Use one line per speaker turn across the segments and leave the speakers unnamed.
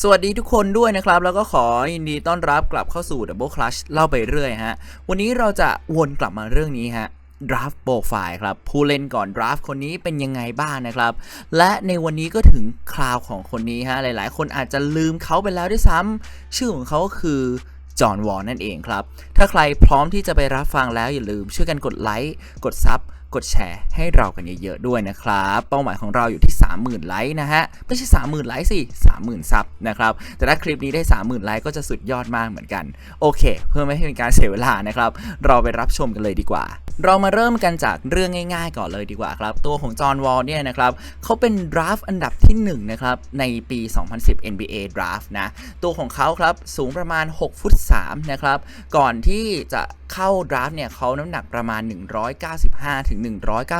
สวัสดีทุกคนด้วยนะครับ แล้วก็ขอยินดีต้อนรับกลับเข้าสู่ Double Clutch เล่าไปเรื่อยฮะ วันนี้เราจะวนกลับมาเรื่องนี้ฮะ draft profile ครับ ผู้เล่นก่อน draft คนนี้เป็นยังไงบ้างนะครับ และในวันนี้ก็ถึงคราวของคนนี้ฮะ หลายๆ คนอาจจะลืมเขาไปแล้วด้วยซ้ำชื่อของเขาก็คือจอห์นวอลนั่นเองครับ ถ้าใครพร้อมที่จะไปรับฟังแล้วอย่าลืมช่วยกันกดไลค์ กดซับ กดแชร์ให้เรากันเยอะๆด้วยนะครับ เป้าหมายของเราอยู่ที่ 30,000 ไลค์นะฮะ ไม่ใช่ 30,000 ไลค์สิ 30,000 ซับนะครับ แต่ถ้าคลิปนี้ได้ 30,000 ไลค์ก็จะสุดยอดมากเหมือนกัน โอเค เพื่อไม่ให้เป็นการเสียเวลานะครับ เราไปรับชมกันเลยดีกว่า เรามาเริ่มกันจากเรื่องง่าย ๆ ก่อนเลยดีกว่าครับ ตัวของจอห์นวอลเนี่ยนะครับเขาเป็นดราฟต์อันดับที่1นะครับ ในปี 2010 NBA Draft นะ ตัวของเขาครับสูงประมาณ 6 ฟุต 3 นะครับ ก่อนที่จะเข้าดราฟต์เนี่ยเขาน้ำหนักประมาณ 195ถึง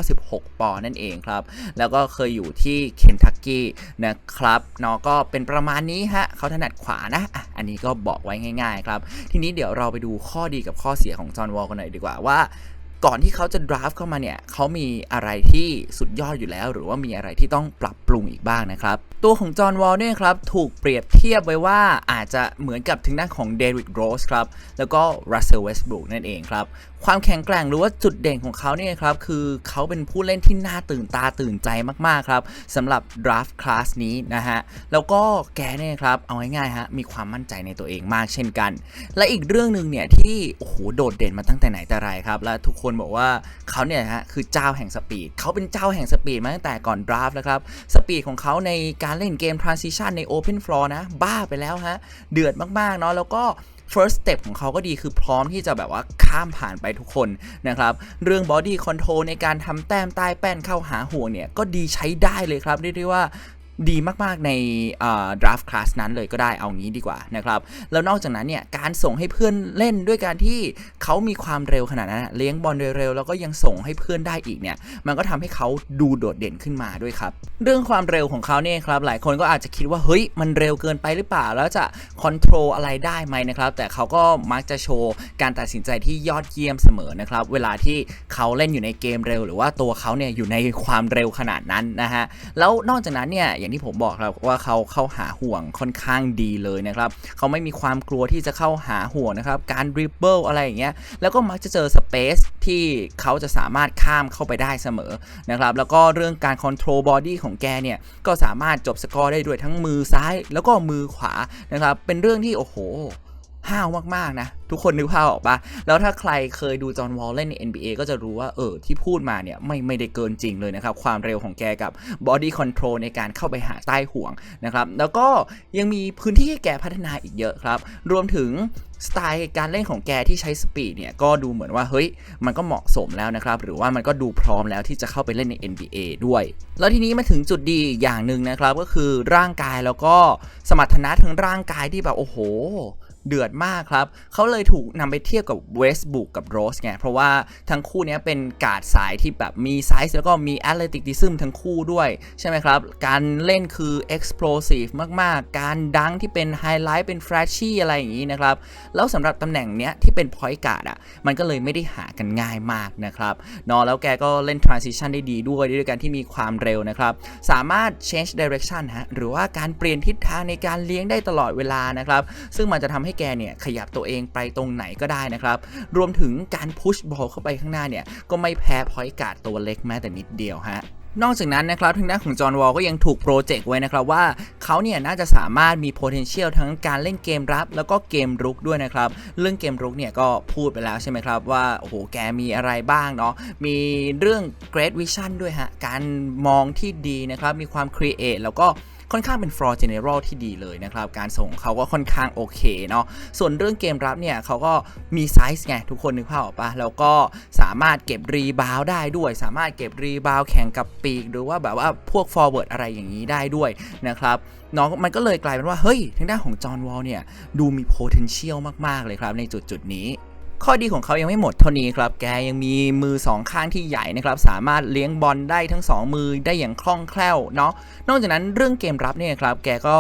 196 ปอนด์นั่นเองครับ แล้วก็เคยอยู่ที่เคนทักกี้นะครับเนาะก็เป็นประมาณนี้ฮะเขาถนัดขวานะ อันนี้ก็บอกไว้ง่ายๆครับ ทีนี้เดี๋ยวเราไปดูข้อดีกับข้อเสียของจอห์นวอลกันหน่อยดีกว่าว่าก่อนที่เขาจะดราฟต์เข้ามาเนี่ยเขามีอะไรที่สุดยอดอยู่แล้ว หรือว่ามีอะไรที่ต้องปรับปรุงอีกบ้างนะครับ ตัวของจอห์นวอลเนี่ยครับถูกเปรียบเทียบไว้ว่าอาจจะเหมือนกับทางด้านของเดวิดโรสครับแล้วก็รัสเซลเวสบรูกนั่นเองครับความแข็งแกร่งหรือว่าจุดเด่นของเขาเนี่ยครับคือเขาเป็นผู้เล่นที่น่าตื่นตาตื่นใจมากๆครับสำหรับดราฟต์คลาสนี้นะฮะแล้วก็แกเนี่ยครับเอาง่ายๆฮะมีความมั่นใจในตัวเองมากเช่นกัน และอีกเรื่องหนึ่งเนี่ยที่โอ้โหโดดเด่นมาตั้งแต่ไหนแต่ไรครับและทุกคนบอกว่าเขาเนี่ยฮะคือเจ้าแห่งสปีดเขาเป็นเจ้าแห่งสปีดมาตั้งแต่ก่อนดราฟต์แล้วครับสปีดของเขาในการเล่นเกม transition ใน open floor นะ บ้าไปแล้วฮะ เดือดมาก ๆ เนาะแล้วก็ first step ของเขาก็ดีคือพร้อมที่จะแบบว่าข้ามผ่านไปทุกคนนะครับ เรื่อง body control ในการทำแต้มใต้แป้นเข้าหาห่วงเนี่ย ก็ดีใช้ได้เลยครับ เรียกได้ว่า ดีมากๆในดราฟต์คลาสนั้นเลยก็ได้เอางี้ดีกว่านะครับ แล้วนอกจากนั้นเนี่ย การส่งให้เพื่อนเล่นด้วยการที่เขามีความเร็วขนาดนั้นเลี้ยงบอลเร็วๆแล้วก็ยังส่งให้เพื่อนได้อีกเนี่ย มันก็ทำให้เขาดูโดดเด่นขึ้นมาด้วยครับ เรื่องความเร็วของเขาเนี่ยครับ หลายคนก็อาจจะคิดว่าเฮ้ยมันเร็วเกินไปหรือเปล่า แล้วจะคอนโทรลอะไรได้ไหมนะครับ แต่เขาก็มักจะโชว์การตัดสินใจที่ยอดเยี่ยมเสมอนะครับ เวลาที่เขาเล่นอยู่ในเกมเร็ว หรือว่าตัวเขาเนี่ยอยู่ในความเร็วขนาดนั้นนะฮะแล้วนอกจากนั้นเนี่ยอย่างที่ผมบอกครับว่าเขาเข้าหาห่วงค่อนข้างดีเลยนะครับเขาไม่มีความกลัวที่จะเข้าหาห่วงนะครับ การดริบเบิลอะไรอย่างเงี้ยแล้วก็มักจะเจอสเปซที่เขาจะสามารถข้ามเข้าไปได้เสมอนะครับแล้วก็เรื่องการคอนโทรลบอดี้ของแกเนี่ยก็สามารถจบสกอร์ได้ด้วยทั้งมือซ้ายแล้วก็มือขวานะครับเป็นเรื่องที่โอ้โห ห้าวมากๆนะ ทุกคนนึกภาพออกปะแล้วถ้าใครเคยดูจอห์นวอลเล่นใน NBA ก็จะรู้ว่าเออที่พูดมาเนี่ยไม่ไม่ได้เกินจริงเลยนะครับ ความเร็วของแกกับบอดี้คอนโทรลในการเข้าไปหาใต้ห่วงนะครับ แล้วก็ยังมีพื้นที่ให้แกพัฒนาอีกเยอะครับ รวมถึงสไตล์การเล่นของแกที่ใช้สปีดเนี่ยก็ดูเหมือนว่าเฮ้ยมันก็เหมาะสมแล้วนะครับ หรือว่ามันก็ดูพร้อมแล้วที่จะเข้าไปเล่นใน NBA ด้วย แล้วทีนี้มาถึงจุดดีอีกอย่างหนึ่งนะครับ ก็คือร่างกายแล้วก็สมรรถนะทางร่างกายที่แบบโอ้โห เดือดมากครับ เขาเลยถูกนำไปเทียบกับเวสบุกกับโรสไง เพราะว่าทั้งคู่เนี้ยเป็นการ์ดสายที่แบบมีไซส์แล้วก็มีแอตเลติกดิซึมทั้งคู่ด้วย ใช่ไหมครับ การเล่นคือ explosive มาก ๆ การดังที่เป็นไฮไลท์เป็น flashy อะไรอย่างนี้นะครับ แล้วสำหรับตำแหน่งเนี้ยที่เป็น point guard อะ มันก็เลยไม่ได้หากันง่ายมากนะครับเนาะแล้วแกก็เล่น transition ได้ดีด้วยด้วยการที่มีความเร็วนะครับ สามารถ change direction ฮะหรือว่าการเปลี่ยนทิศทางในการเลี้ยงได้ตลอดเวลานะครับ ซึ่งมันจะทำให้แกเนี่ยขยับตัวเองไปตรงไหนก็ได้นะครับ รวมถึงการพุชบอลเข้าไปข้างหน้าเนี่ยก็ไม่แพ้ point guard ตัวเล็กแม้แต่นิดเดียวฮะนอกจากนั้นนะครับทางด้านของจอห์นวอลก็ยังถูกโปรเจกต์ไว้นะครับว่าเขาเนี่ยน่าจะสามารถมี potential ทั้งการเล่นเกมรับ แล้วก็เกมรุกด้วยนะครับ เรื่องเกมรุกเนี่ยก็พูดไปแล้วใช่ไหมครับว่าโอ้โหแกมีอะไรบ้างเนาะมีเรื่อง great vision ด้วยฮะการมองที่ดีนะครับมีความ create แล้วก็ ค่อนข้างเป็น floor general ที่ดีเลยนะครับ การส่งเขาก็ค่อนข้างโอเคเนาะ ส่วนเรื่องเกมรับเนี่ยเขาก็มีไซส์ไง ทุกคนนึกภาพออกปะแล้วก็สามารถเก็บรีบาวได้ด้วย สามารถเก็บรีบาวแข่งกับปีก หรือว่าแบบว่าพวก forward อะไรอย่างนี้ได้ด้วยนะครับน้องมันก็เลยกลายเป็นว่า เฮ้ยทางด้านของจอห์นวอลเนี่ยดูมี potential มาก ๆ เลยครับในจุดจุดนี้ ข้อดีของเขายังไม่หมดเท่านี้ครับ แกยังมีมือสองข้างที่ใหญ่นะครับ สามารถเลี้ยงบอลได้ทั้งสองมือได้อย่างคล่องแคล่วเนาะ นอกจากนั้นเรื่องเกมรับเนี่ยครับ แกก็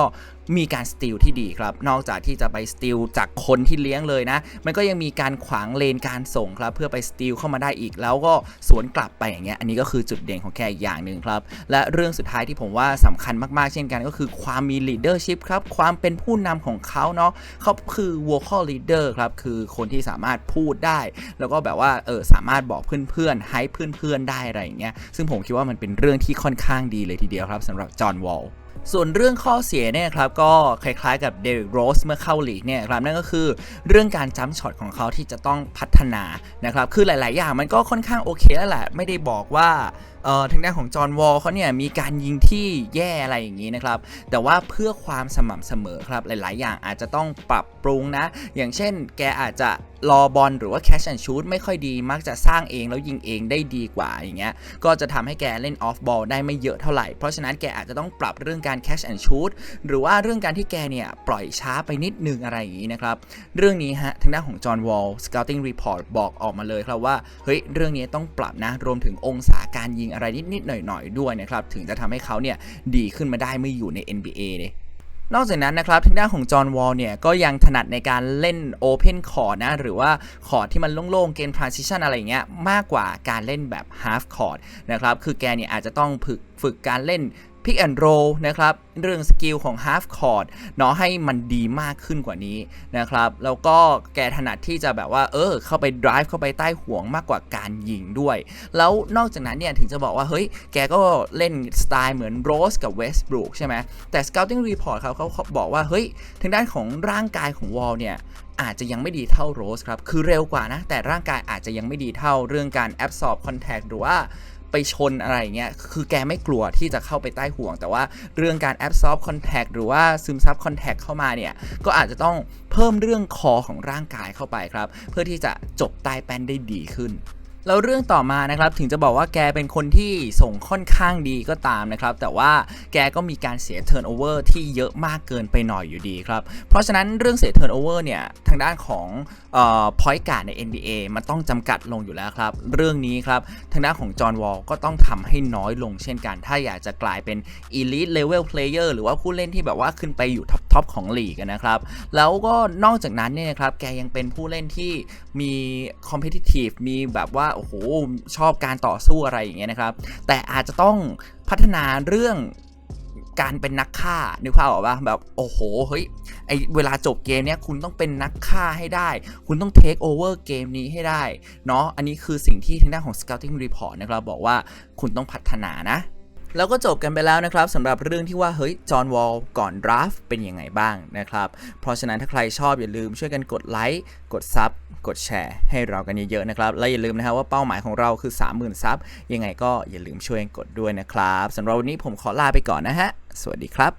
มีการสติลที่ดีครับ นอกจากที่จะไปสติลจากคนที่เลี้ยงเลยนะ มันก็ยังมีการขวางเลนการส่งครับ เพื่อไปสติลเข้ามาได้อีก แล้วก็สวนกลับไปอย่างเงี้ย อันนี้ก็คือจุดเด่นของแกอีกอย่างหนึ่งครับ และเรื่องสุดท้ายที่ผมว่าสำคัญมากๆ เช่นกันก็คือความมี leadership ครับ ความเป็นผู้นำของเขาเนาะเขาคือ vocal leader ครับ คือคนที่สามารถพูดได้ แล้วก็แบบว่า เออ สามารถบอกเพื่อนๆ ให้เพื่อนๆ ได้อะไรอย่างเงี้ย ซึ่งผมคิดว่ามันเป็นเรื่องที่ค่อนข้างดีเลยทีเดียวครับสำหรับจอห์นวอล ส่วนเรื่องข้อเสียเนี่ยครับก็คล้ายๆกับเดริกโรสเมื่อเข้าลีกเนี่ยครับนั่นก็คือเรื่องการจัมป์ช็อตของเขาที่จะต้องพัฒนานะครับคือหลาย ๆ อย่างมันก็ค่อนข้างโอเคแล้วแหละไม่ได้บอกว่า ทางด้านของจอห์นวอลเขาเนี่ยมีการยิงที่แย่อะไรอย่างนี้นะครับ แต่ว่าเพื่อความสม่ำเสมอครับหลาย ๆ อย่างอาจจะต้องปรับปรุงนะ อย่างเช่น แกอาจจะรอบอลหรือว่า catch and shoot ไม่ค่อยดีมักจะสร้างเองแล้วยิงเองได้ดีกว่าอย่างเงี้ยก็จะทำให้แกเล่น off ball ได้ไม่เยอะเท่าไหร่ เพราะฉะนั้นแกอาจจะต้องปรับเรื่องการ catch and shoot หรือว่าเรื่องการที่แกเนี่ยปล่อยช้าไปนิดนึงอะไรอย่างนี้นะครับ เรื่องนี้ฮะทางด้านของจอห์นวอล scouting report บอกออกมาเลยครับว่าเฮ้ยเรื่องนี้ต้องปรับนะรวมถึงองศาการยิงอะไรนิดๆหน่อยๆด้วยนะครับถึงจะทำให้เขาเนี่ยดีขึ้นมาได้เมื่ออยู่ใน NBA เนี่ยนอกจากนั้นนะครับทางด้านของจอห์นวอลเนี่ยก็ยังถนัดในการเล่นโอเพนคอร์ดนะหรือว่าคอร์ดที่มันโล่งๆ เกมทรานซิชันอะไรอย่างเงี้ยมากกว่าการเล่นแบบฮาร์ฟคอร์ดนะครับคือแกเนี่ยอาจจะต้องฝึกฝึกการเล่น Pick and Roll นะครับ เรื่องสกิลของ Half Court เนาะให้มันดีมากขึ้นกว่านี้นะครับ แล้วก็แกถนัดที่จะแบบว่า เออ เข้าไป drive เข้าไปใต้ห่วงมากกว่าการยิงด้วย แล้วนอกจากนั้นเนี่ย ถึงจะบอกว่า เฮ้ย แกก็เล่นสไตล์เหมือนโรสกับ Westbrook ใช่ไหม แต่ Scouting Report เขาเขาเขาบอกว่า เฮ้ย ทางด้านของร่างกายของวอลเนี่ยอาจจะยังไม่ดีเท่าโรสครับ คือเร็วกว่านะ แต่ร่างกายอาจจะยังไม่ดีเท่าเรื่องการ absorb contact หรือว่า ไปชนอะไรเงี้ยคือแกไม่กลัวที่จะเข้าไปใต้ห่วง แต่ว่าเรื่องการแอบซอฟคอนแทคหรือว่าซึมซับคอนแทคเข้ามาเนี่ยก็อาจจะต้องเพิ่มเรื่องคอของร่างกายเข้าไปครับ เพื่อที่จะจบใต้แป้นได้ดีขึ้น แล้วเรื่องต่อมานะครับถึงจะบอกว่าแกเป็นคนที่ส่งค่อนข้างดีก็ตามนะครับแต่ว่าแกก็มีการเสียเทิร์นโอเวอร์ที่เยอะมากเกินไปหน่อยอยู่ดีครับเพราะฉะนั้นเรื่องเสียเทิร์นโอเวอร์เนี่ยทางด้านของออพอยต์การ์ดใน NBA มันต้องจำกัดลงอยู่แล้วครับเรื่องนี้ครับทางด้านของจอห์นวอลก็ต้องทำให้น้อยลงเช่นกัน ถ้าอยากจะกลายเป็น Elite Level Player หรือว่าผู้เล่นที่แบบว่าขึ้นไปอยู่ท็อป ท็อปของลีกนะครับ แล้วก็นอกจากนั้นเนี่ยครับแกยังเป็นผู้เล่นที่มี competitive มีแบบว่าโอ้โหชอบการต่อสู้อะไรอย่างเงี้ยนะครับ แต่อาจจะต้องพัฒนาเรื่องการเป็นนักฆ่านึกภาพออกป่ะแบบโอ้โหเฮ้ยไอเวลาจบเกมเนี้ยคุณต้องเป็นนักฆ่าให้ได้ คุณต้อง take over เกมนี้ให้ได้เนาะอันนี้คือสิ่งที่ทางด้านของ scouting report นะครับบอกว่าคุณต้องพัฒนานะ แล้วก็จบกันไปแล้วนะครับสำหรับเรื่องที่ว่าเฮ้ยจอห์นวอลก่อนดราฟเป็นยังไงบ้างนะครับ เพราะฉะนั้นถ้าใครชอบอย่าลืมช่วยกันกดไลค์กดซับกดแชร์ให้เรากันเยอะๆนะครับ และอย่าลืมนะครับว่าเป้าหมายของเราคือ 30,000 ซับยังไงก็อย่าลืมช่วยกันกดด้วยนะครับสำหรับวันนี้ผมขอลาไปก่อนนะฮะ สวัสดีครับ